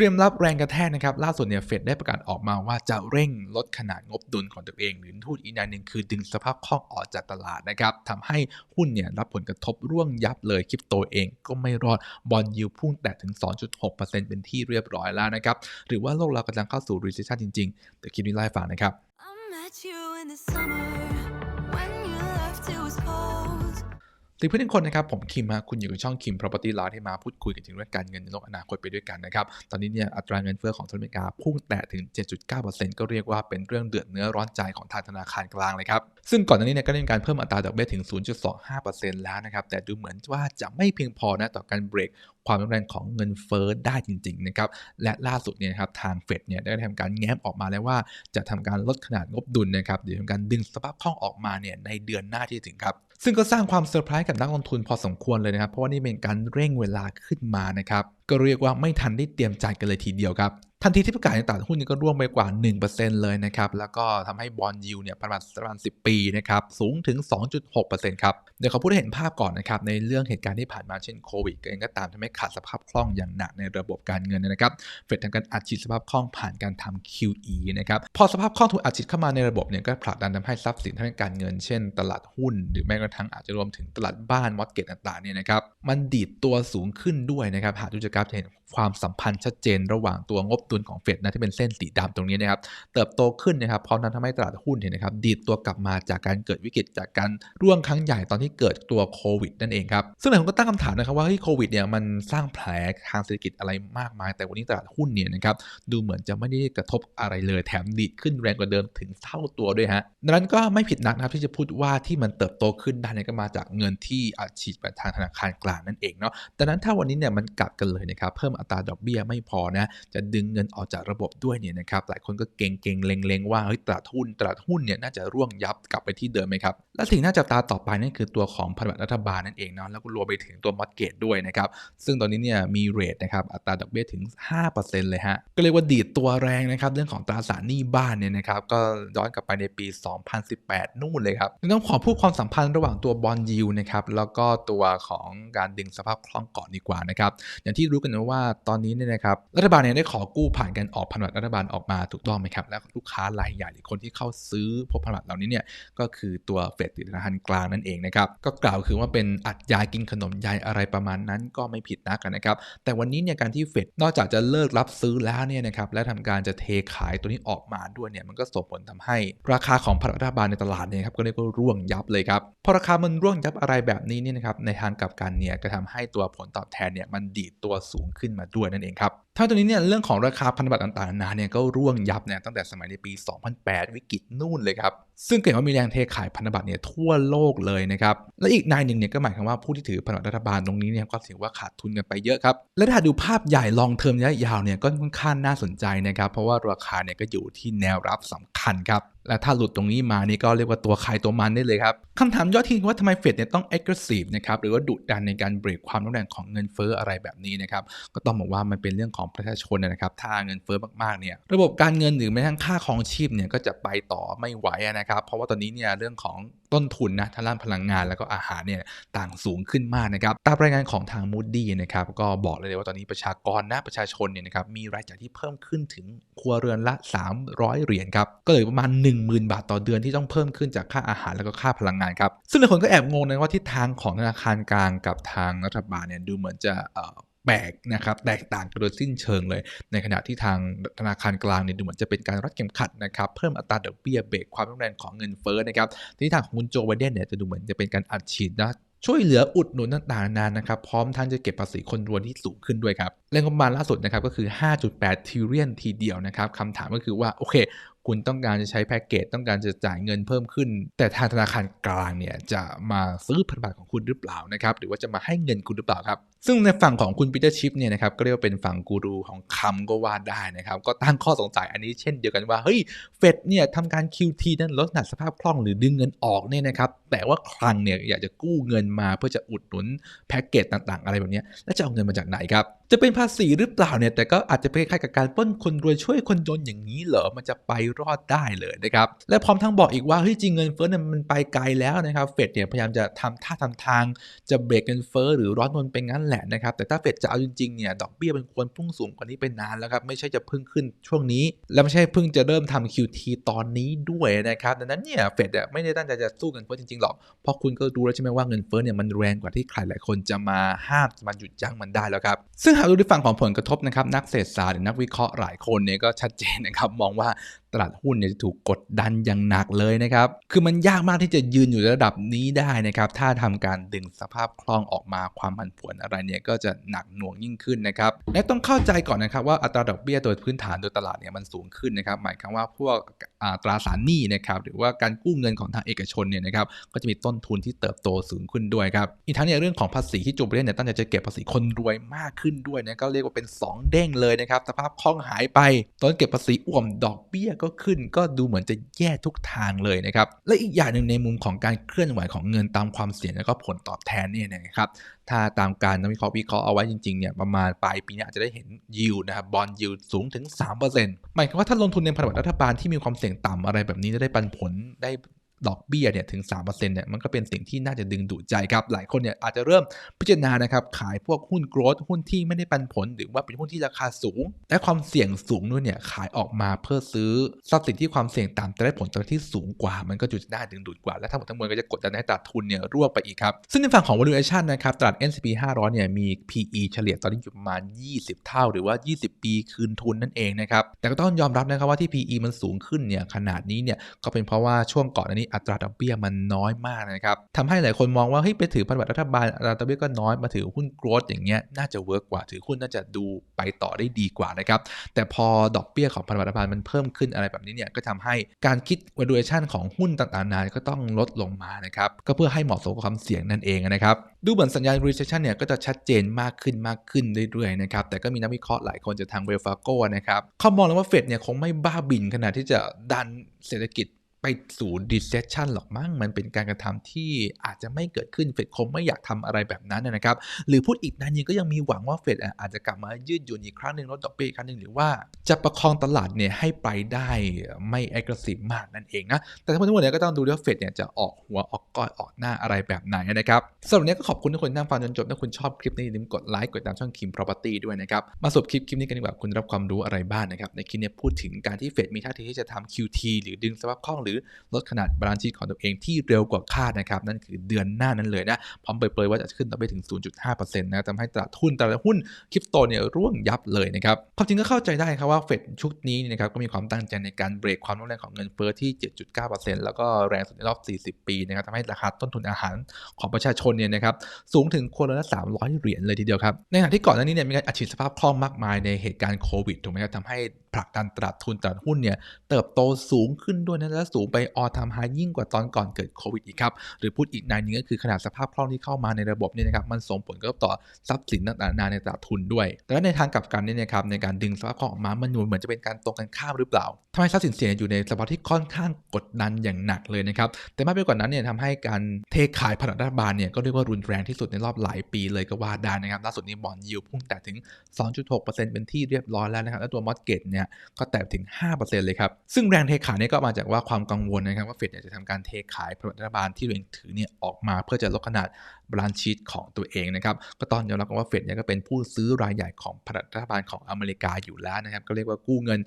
เตรียมรับแรงกระแทกนะครับ ล่าสุดเนี่ยเฟดได้ประกาศออกมาว่าจะเร่งลดขนาดงบดุลของตัวเอง หรือทูตอีกอย่างหนึ่งคือดึงสภาพคล่องออกจากตลาดนะครับทำให้หุ้นเนี่ยรับผลกระทบร่วงยับเลยคริปโตเองก็ไม่รอดบอลยิวพุ่งแตะถึง 2.6%เป็นที่เรียบร้อยแล้วนะครับ หรือว่าโลกเรากำลังเข้าสู่ recession จริงๆ แต่คลิปนี้ไล่าให้ฟังนะครับ I met you in the summer สวัสดีเพื่อนทุกคนนะครับ ผมคิมฮะคุณอยู่กับช่องคิม property law ที่มาพูดคุยกันถึงเรื่องการเงินในโลกอนาคตไปด้วยกันนะครับ ตอนนี้เนี่ยอัตราเงินเฟ้อของสหรัฐอเมริกาพุ่งแตะถึง 7.9%ก็เรียกว่าเป็นเรื่องเดือดเนื้อร้อนใจของทางธนาคารกลางเลยครับ ซึ่งก่อนหน้านี้เนี่ยก็ได้มีการเพิ่มอัตราดอกเบี้ยถึง 0.25%แล้วนะครับ แต่ดูเหมือนว่าจะไม่เพียงพอนะต่อการเบรกความรุนแรงของเงินเฟ้อได้จริงๆนะครับ และล่าสุดเนี่ยครับทางเฟดเนี่ยได้ทำการแง้มออกมาแล้วว่า จะทำการลดขนาดงบดุลนะครับหรือทำการดึงสภาพคล่องออกมาเนี่ยในเดือนหน้าที่ถึงครับ ซึ่งก็สร้างความเซอร์ไพรส์กับนักลงทุนพอสมควรเลยนะครับ เพราะว่านี่เป็นการเร่งเวลาขึ้นมานะครับ ก็เรียกว่าไม่ทันได้เตรียมใจกันเลยทีเดียวครับ ทันทีที่ประกาศในตลาดหุ้นนี่ก็ร่วงไปกว่า 1%เลยนะครับ แล้วก็ทำให้บอลยิวเนี่ยประมาณประมาณ 10 ปีนะครับ สูงถึง 2.6%ครับ เดี๋ยวเขาพูดให้เห็นภาพก่อนนะครับ ในเรื่องเหตุการณ์ที่ผ่านมาเช่นโควิดเองก็ตามทำให้ขาดสภาพคล่องอย่างหนักในระบบการเงินนะครับ เฟดทำการอัดฉีดสภาพคล่องผ่านการทำ QE นะครับ พอสภาพคล่องถูกอัดฉีดเข้ามาในระบบเนี่ยก็ผลักดันทำให้ทรัพย์สินทางการเงิน เช่น ตลาดหุ้น หรือแม้กระทั่งอาจจะรวมถึงตลาดบ้านมอดเกตต่างๆเนี่ยนะครับมันดีดตัวสูงขึ้นด้วยนะครับหากดูจากราฟจะเห็นความสัมพันธ์ชัดเจนระหว่างตัวงบดุลของเฟดนะที่เป็นเส้นสีดำตรงนี้นะครับเติบโตขึ้นนะครับพร้อมนั้นทำให้ตลาดหุ้นเนี่ยนะครับดีดตัวกลับมาจากการเกิดวิกฤตจากการร่วงครั้งใหญ่ตอนที่เกิดตัวโควิดนั่นเองครับซึ่งหลายคนก็ตั้งคำถามนะครับว่าเฮ้ยโควิดเนี่ยมันสร้างแผลทางเศรษฐกิจอะไรมากมาย แต่วันนี้ตลาดหุ้นเนี่ยนะครับดูเหมือนจะไม่ได้กระทบอะไรเลยแถมดีดขึ้นแรงกว่าเดิมถึงเท่าตัวด้วยฮะดังนั้นก็ไม่ผิดนักนะครับที่จะพูดว่าที่มันเติบโตขึ้นได้เนี่ยก็มาจากเงินที่อัดฉีดไปทางธนาคารกลางนั่นเองเนาะดังนั้นถ้าวันนี้เนี่ยมันกลับกันเลยนะครับเพิ่มอัตราดอกเบี้ยไม่พอนะจะดึงเงินออกจากระบบด้วยเนี่ยนะครับหลายคนก็เก่งเก่งๆเล็งๆว่าเฮ้ยตลาดหุ้นตลาดหุ้นเนี่ยน่าจะร่วงยับกลับไปที่เดิมไหมครับและสิ่งน่าจับตาต่อไปนั่นคือตัวของพันธบัตรรัฐบาลนั่นเองเนาะแล้วก็รวมไปถึงตัวมอดเกตด้วยนะครับซึ่งตอนนี้เนี่ยมีเรทนะครับอัตราดอกเบี้ยถึง 5%เลยฮะก็เรียกว่าดีดตัวแรงนะครับเรื่องของตราสารหนี้บ้านเนี่ยนะครับก็ย้อนกลับไปในปี 2018 นู่นเลยครับต้องขอพูดความสัมพันธ์ระหว่างตัวบอลยิวนะครับแล้วก็ตัวของการดึงสภาพคล่องก่อนดีกว่านะครับอย่างที่รูกันนะว่าตอนนี้เนี่ยนะครับรัฐบาลเนี่ยได้ขอกู้ผ่านการออกพันธบัตรรัฐบาลออกมาถูกต้องไหมครับ แล้วลูกค้ารายใหญ่หรือคนที่เข้าซื้อพวกพันธบัตรเหล่านี้เนี่ยก็คือตัวเฟดหรือธนาคารกลางนั่นเองนะครับก็กล่าวคือว่าเป็นอัดยากินขนมยายอะไรประมาณนั้นก็ไม่ผิดนักนะครับแต่วันนี้เนี่ยการที่เฟดนอกจากจะเลิกรับซื้อแล้วเนี่ยนะครับและทำการจะเทขายตัวนี้ออกมาด้วยเนี่ยมันก็ส่งผลทำให้ราคาของพันธบัตรรัฐบาลในตลาดเนี่ยครับก็เรียกว่าร่วงยับเลยครับพอราคามันร่วงยับอะไรแบบนี้เนี่ยนะครับในทางกลับกันเนี่ยก็ทำให้ตัวผลตอบแทนเนี่ยมันดีดตัวสูงขึ้นมาด้วยนั่นเองครับถ้าตัวนี้เนี่ยเรื่องของราคาพันธบัตรต่างๆนานาเนี่ยก็ร่วงยับเนี่ยตั้งแต่สมัยในปี 2008 วิกฤตนู่นเลยครับ ซึ่งเกิดว่ามีแรงเทขายพันธบัตรเนี่ยทั่วโลกเลยนะครับ และอีกนายหนึ่งเนี่ยก็หมายความว่าผู้ที่ถือพันธบัตรรัฐบาลตรงนี้เนี่ยก็ถือว่าขาดทุนกันไปเยอะครับ และถ้าดูภาพใหญ่ลองเทอมระยะยาวเนี่ยก็ค่อนข้างน่าสนใจนะครับ เพราะว่าราคาเนี่ยก็อยู่ที่แนวรับสำคัญครับ และถ้าหลุดตรงนี้มานี่ก็เรียกว่าตัวใครตัวมันได้เลยครับคำถามยอดทิ้งว่าทำไมเฟดเนี่ยต้อง aggressive นะครับหรือว่าดุดันในการเบรกความรุนแรงของเงินเฟ้ออะไรแบบนี้นะครับก็ต้องบอกว่ามันเป็นเรื่องของประชาชนนะครับถ้าเงินเฟ้อมากๆเนี่ยระบบการเงินหรือแม้กระทั่งค่าครองชีพเนี่ยก็จะไปต่อไม่ไหวนะครับเพราะว่าตอนนี้เนี่ยเรื่องของต้นทุนนะทางด้านพลังงานแล้วก็อาหารเนี่ยต่างสูงขึ้นมากนะครับตามรายงานของทาง Moody นะครับก็บอกเลยว่าตอนนี้ประชากรนะประชาชนเนี่ยนะครับมีรายจ่ายที่เพิ่มขึ้นถึงครัวเรือนละ 300 เหรียญครับก็เลยประมาณ 10,000 บาทต่อเดือนที่ต้องเพิ่มขึ้นจากค่าอาหารแล้วก็ค่าพลังงานครับซึ่งหลายคนก็แอบงงนะว่าทิศทางของธนาคารกลางกับทางรัฐบาลเนี่ยดูเหมือนจะ แปลกนะครับแตกต่างกันโดยสิ้นเชิงเลย ในขณะที่ทางธนาคารกลางเนี่ยดูเหมือนจะเป็นการรัดเข็มขัดนะครับเพิ่มอัตราดอกเบี้ยเบรกความรุนแรงของเงินเฟ้อนะครับที่ทางของคุณโจไบเดนเนี่ยจะดูเหมือนจะเป็นการอัดฉีดนะช่วยเหลืออุดหนุนต่างๆนานนะครับพร้อมทั้งจะเก็บภาษีคนรวยที่สูงขึ้นด้วยครับแรงงบประมาณล่าสุดนะครับก็คือ 5.8ทิลเลียนทีเดียวนะครับคำถามก็คือว่า โอเค คุณต้องการจะใช้แพ็กเกจต้องการจะจ่ายเงินเพิ่มขึ้น แต่ทางธนาคารกลางเนี่ยจะมาซื้อพันธบัตรของคุณหรือเปล่านะครับหรือว่าจะมาให้เงินคุณหรือเปล่าครับซึ่งในฝั่งของคุณปีเตอร์ชิปเนี่ยนะครับก็เรียกว่าเป็นฝั่งกูรูของคำก็ว่าได้นะครับก็ตั้งข้อสงสัยอันนี้เช่นเดียวกันว่าเฮ้ยเฟดเนี่ยทำการ QT นั้นลดขนาดสภาพคล่องหรือดึงเงินออกเนี่ยนะครับแต่ว่าคลังเนี่ยอยากจะกู้เงินมาเพื่อจะอุดหนุนแพ็กเกจต่างๆ อะไรแบบนี้แล้วจะเอาเงินมาจากไหนครับ จะเป็นภาษีหรือเปล่าเนี่ย แต่ก็อาจจะเป็นคล้ายกับการปล้นคนรวยช่วยคนจนอย่างนี้เหรอ มันจะไปรอดได้เลยนะครับ และพร้อมทั้งบอกอีกว่าเฮ้ยจริงเงินเฟ้อเนี่ยมันไปไกลแล้วนะครับ เฟดเนี่ยพยายามจะทำท่าทำทางจะเบรกเงินเฟ้อหรือร้อนนนเป็นงั้นแหละนะครับ แต่ถ้าเฟดจะเอาจริงๆเนี่ยดอกเบี้ยมันควรพุ่งสูงกว่านี้ไปนานแล้วครับ ไม่ใช่จะพิ่งขึ้นช่วงนี้ และไม่ใช่เพิ่งจะเริ่มทำ QT ตอนนี้ด้วยนะครับ ดังนั้นเนี่ยเฟดอะไม่ได้ตั้งใจจะสู้เงินเฟ้อจริงๆหรอก เพราะคุณก็รู้แล้วใช่ไหมว่าเงินเฟ้อเนี่ยมันแรงกว่าที่ใครหลายคนจะมาห้ามมาหยุดยั้งมันได้แล้วครับซึ่งหากดูในฝั่งของผลกระทบนะครับนักเศรษฐศาสตร์หรือนักวิเคราะห์หลายคนเนี่ยก็ชัดเจนนะครับมองว่าตลาดหุ้นเนี่ยจะถูกกดดันอย่างหนักเลยนะครับ คือมันยากมากที่จะยืนอยู่ระดับนี้ได้นะครับ ถ้าทำการดึงสภาพคล่องออกมาความผันผวนอะไรเนี่ยก็จะหนักหน่วงยิ่งขึ้นนะครับ และต้องเข้าใจก่อนนะครับว่าอัตราดอกเบี้ยโดยพื้นฐานโดยตลาดเนี่ยมันสูงขึ้นนะครับ หมายความว่าพวกตราสารหนี้นะครับหรือว่าการกู้เงินของทางเอกชนเนี่ยนะครับก็จะมีต้นทุนที่เติบโตสูงขึ้นด้วยครับอีกทั้งเนี่ยเรื่องของภาษีที่โจไบเดนเนี่ยตั้งใจจะเก็บภาษีคนรวยมากขึ้นด้วยนะก็เรียกว่าเป็น 2 เด้งเลยนะครับสภาพคล่องหายไปต้นเก็บภาษีอ่วมดอกเบี้ยก็ขึ้น ก็ดูเหมือนจะแย่ทุกทางเลยนะครับและอีกอย่างหนึ่งในมุมของการเคลื่อนไหวของเงินตามความเสี่ยงแล้วก็ผลตอบแทนเนี่ยนะครับ ถ้าตามการนักวิเคราะห์วิเคราะห์เอาไว้จริงๆเนี่ยประมาณปลายปีนี้อาจจะได้เห็นยิวนะครับบอลยิวสูงถึง 3%หมายความว่าถ้าลงทุนในพันธบัตรรัฐบาลที่มีความเสี่ยงต่ำอะไรแบบนี้จะได้ปันผลได้ ดอกเบี้ยเนี่ยถึง3%เนี่ยมันก็เป็นสิ่งที่น่าจะดึงดูดใจครับ หลายคนเนี่ยอาจจะเริ่มพิจารณานะครับขายพวกหุ้นโกรดหุ้นที่ไม่ได้ปันผล หรือว่าเป็นหุ้นที่ราคาสูง และความเสี่ยงสูงด้วยเนี่ยขายออกมาเพื่อซื้อทรัพย์สินที่ความเสี่ยงต่ำแต่ได้ผลตอบแทนที่สูงกว่า มันก็จุดน่าดึงดูดกว่า และทั้งหมดทั้งมวลก็จะกดดันให้ตลาดทุนเนี่ยร่วงไปอีกครับ ซึ่งในฝั่งของ valuation นะครับตลาด S&P 500เนี่ยมี PE เฉลี่ยตอนนี้อยู่ประมาณ 20 เท่า หรือว่า 20 ปีคืนทุนนั่นเองนะครับแต่ก็ต้องยอมรับนะครับว่าที่ PE มันสูงขึ้นเนี่ยขนาดนี้เนี่ยก็เป็นเพราะว่าช่วงก่อนอันนี้อัตราดอกเบี้ยมันน้อยมากนะครับทำให้หลายคนมองว่าเฮ้ยไปถือพันธบัตรรัฐบาลอัตราดอกเบี้ยก็น้อยมาถือหุ้นโกรดอย่างเงี้ยน่าจะเวิร์กกว่าถือหุ้นน่าจะดูไปต่อได้ดีกว่านะครับแต่พอดอกเบี้ยของพันธบัตรรัฐบาลมันเพิ่มขึ้นอะไรแบบนี้เนี่ยก็ทำให้การคิด valuation ของหุ้นต่างๆนานก็ต้องลดลงมานะครับก็เพื่อให้เหมาะสมกับความเสี่ยงนั่นเองนะครับดูเหมือนสัญญาณ recession เนี่ยก็จะชัดเจนมากขึ้นมากขึ้นเรื่อยๆนะครับแต่ก็มีนักวิเคราะห์หลายคนจากทางเวลฟาโก้นะครับเขามองแล้วว่าเฟดเนี่ยคงไม่บ้าบินขนาดที่จะดันเศรษฐกิจ ไปสู่ recession หรอกมั้งมันเป็นการกระทำที่อาจจะไม่เกิดขึ้นเฟดคงไม่อยากทำอะไรแบบนั้นนะครับ หรือพูดอีกนันยังก็ยังมีหวังว่าเฟดอาจจะกลับมายืดหยุ่นอีกครั้งหนึ่งลดดอกเบี้ยอีกครั้งหนึ่งหรือว่าจะประคองตลาดเนี่ยให้ไปได้ไม่ aggressive มากนั่นเองนะแต่ทั้งหมดทั้งหมดเนี่ยก็ต้องดูว่าเฟดเนี่ยจะออกหัวออกก้อยออกหน้าอะไรแบบไหนนะครับสำหรับนี้ก็ขอบคุณทุกคนที่นั่งฟังจนจบถ้าคุณชอบคลิปนี้อย่าลืมกดไลค์กดติดตามช่องคิม property ด้วยนะครับมาสรุปคลิปคลิปนี้กันดีกว่าคุณรับความรู้อะไรบ้างนะครับในคลิปนี้พูดถึงการที่เฟดมีท่าทีที่จะทำ QT หรือดึงสภาพคล่องรือลดขนาดบาลานซ์ชีตของตัวเองที่เร็วกว่าคาดนะครับนั่นคือเดือนหน้านั้นเลยนะพร้อมเปิดเผยว่าจะขึ้นต่อไปถึง 0.5%นะทำให้ตลาดหุ้นตลาดหุ้นคริปโตเนี่ยร่วงยับเลยนะครับความจริงก็เข้าใจได้ครับว่าเฟดชุดนี้นะครับก็มีความตั้งใจในการเบรกความรุนแรงของเงินเฟ้อที่ 7.9%แล้วก็แรงสุดในรอบ 40 ปีนะครับทำให้ราคาต้นทุนอาหารของประชาชนเนี่ยนะครับสูงถึงคนละ 300 เหรียญเลยทีเดียวครับในขณะที่ก่อนหน้านี้เนี่ยมีการอัดฉีดสภาพคล่องมากมายในเหตุการณ์โควิดถูกไหมครับทำให้ผลักดันตลาดทุนตลาดหุ้นเนี่ยเติบโตสูงขึ้นด้วยนะและสูงไปออทามไฮยิ่งกว่าตอนก่อนเกิดโควิดอีกครับ หรือพูดอีกในนึงก็คือขนาดสภาพคล่องที่เข้ามาในระบบเนี่ยนะครับมันส่งผลกระทบต่อทรัพย์สินต่างๆในตลาดทุนด้วย แต่ในทางกลับกันเนี่ยนะครับในการดึงสภาพคล่องออกมามันเหมือนจะเป็นการตรงกันข้ามหรือเปล่าทำให้ทรัพย์สินเสี่ยงอยู่ในสภาวะที่ค่อนข้างกดดันอย่างหนักเลยนะครับแต่มากไปกว่านั้นเนี่ยทำให้การเทขายพันธบัตรรัฐบาลเนี่ยก็เรียกว่ารุนแรงที่สุดในรอบหลายปีเลยก็ว่าได้นะครับล่าสุดนี้บอลยิวพุ่งแต่ถึง 2.6%เป็นที่เรียบร้อยแล้วนะครับและตัวมอสเกตเนี่ยก็แตะถึง 5%เลยครับซึ่งแรงเทขายนี่ก็มาจากว่าความกังวลนะครับว่าเฟดจะทำการเทขายพันธบัตรรัฐบาลที่ตัวเองถือเนี่ยออกมาเพื่อจะลดขนาด บรานชีตของตัวเองนะครับ ก็ต้องยอมรับกันว่าเฟดเนี่ยก็เป็นผู้ซื้อรายใหญ่ของรัฐบาลของอเมริกาอยู่แล้วนะครับ ก็เรียกว่ากู้เงิน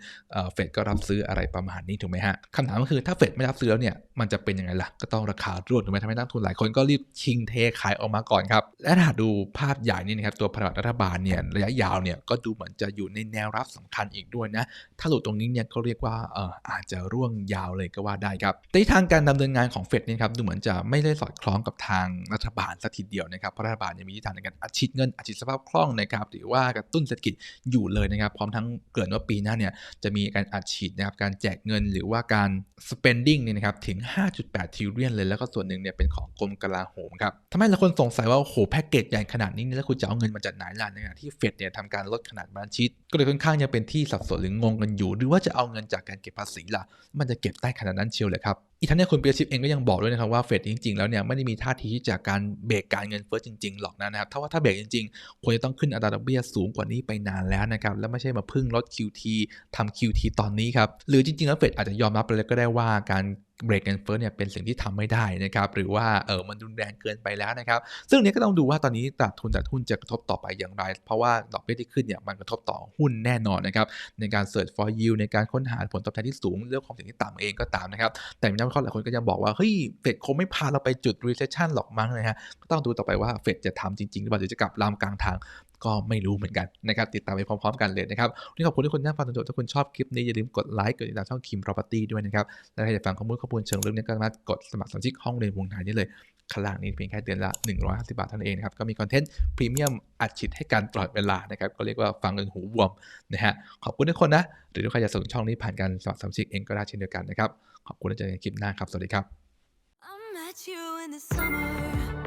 เฟดก็รับซื้ออะไรประมาณนี้ถูกไหมฮะคำถามก็คือถ้าเฟดไม่รับซื้อแล้วเนี่ยมันจะเป็นยังไงล่ะ ก็ต้องราคาร่วงถูกไหมทำให้นักทุนหลายคนก็รีบชิงเทขายออกมาก่อนครับ และถ้าดูภาพใหญ่นี่นะครับตัวพันธบัตรรัฐบาลเนี่ยระยะยาวเนี่ยก็ดูเหมือนจะอยู่ในแนวรับสำคัญอีกด้วยนะถ้าหลุดตรงนี้เนี่ยก็เรียกว่าเอออาจจะร่วงยาวเลยก็ว่าได้ครับแต่ทางการดำเนินงานของเฟดนี่ครับดูเหมือนจะไม่ได้สอดคล้องกับทางรัฐบาลสักทีเดียวนะครับเพราะรัฐบาลยังมีทิศทางในการอัดฉีดเงินอัดฉีดสภาพคล่องนะครับหรือว่ากระตุ้นเศรษฐกิจอยู่เลยนะครับพร้อมทั้งเกริ่นว่าปีหน้าเนี่ยจะมีการอัดฉีดนะครับการแจกเงินหรือว่าการ spending เนี่ยนะครับถึง 5.8ทิลเลียนเลยแล้วก็ส่วนหนึ่งเนี่ยเป็นของกรมกลาโหมครับทำให้หลายคนสงสัยว่าโอ้โหแพ็กเกจใหญ่ขนาดนี้แล้วคุณจะเอาเงินมาจากไหนล่ะในขณะที่เฟดเนี่ยทำการลดขนาดบาลานซ์ชีก็เลยค่อนข้างยังเป็นที่สับสนหรืองงกันอยู่ หรือว่าจะเอาเงินจากการเก็บภาษีล่ะ มันจะเก็บได้ขนาดนั้นเชียวเลยครับอีกทั้งเนี่ยคุณเปียชิปเองก็ยังบอกด้วยนะครับว่าเฟดจริงๆแล้วเนี่ยไม่ได้มีท่าทีจะการเบรกกการเงินเฟ้อจริงๆหรอกนะครับถ้าว่าถ้าเบรกจริงๆควรจะต้องขึ้นอัตราดอกเบี้ยสูงกว่านี้ไปนานแล้วนะครับแล้วไม่ใช่มาพึ่งลด QT ทำ QT ตอนนี้ครับหรือจริงๆแล้วเฟดอาจจะยอมรับไปเลยก็ได้ว่าการ เบรกเงินเฟ้อเนี่ยเป็นสิ่งที่ทำไม่ได้นะครับหรือว่าเออมันรุนแรงเกินไปแล้วนะครับ ซึ่งอันนี้ก็ต้องดูว่าตอนนี้ตลาดทุนจากหุ้นจะกระทบต่อไปอย่างไร เพราะว่าดอกเบี้ยที่ขึ้นเนี่ยมันกระทบต่อหุ้นแน่นอนนะครับในการ search for yield ในการค้นหาผลตอบแทนที่สูงเรื่องของสิ่งที่ต่ำเองก็ตามนะครับแต่มีนักวิเคราะห์หลายคนก็ยังบอกว่าเฮ้ยเฟดคงไม่พาเราไปจุด recession หรอกมั้งนะฮะก็ต้องดูต่อไปว่าเฟดจะทำจริงๆหรือเปล่าหรือจะกลับลามกลางทาง ก็ไม่รู้เหมือนกันนะครับติดตามไปพร้อมๆกันเลยนะครับวันนี้ขอบคุณทุกคนที่ฟังจนจบถ้าคุณชอบคลิปนี้อย่าลืมกดไลค์กดติดตามช่องคิม property ด้วยนะครับและถ้าอยากฟังข้อมูลข้อมูลเชิงลึกเนี่ยก็สามารถกดสมัครสมาชิกห้องเรียนวงในได้เลยข้างล่างนี้เพียงแค่เดือนละ 150 บาทเท่านั้นเองนะครับ ก็มีคอนเทนต์พรีเมียมอัดฉีดให้การตลอดเวลานะครับ ก็เรียกว่าฟังจนหูบวมนะฮะ ขอบคุณทุกคนนะ หรือถ้าใครอยากสนับสนุนช่องนี้ผ่านการสมัครสมาชิกเองก็ได้เช่นเดียวกันนะครับ ขอบคุณและเจอกันในคลิปหน้าครับ สวัสดีครับ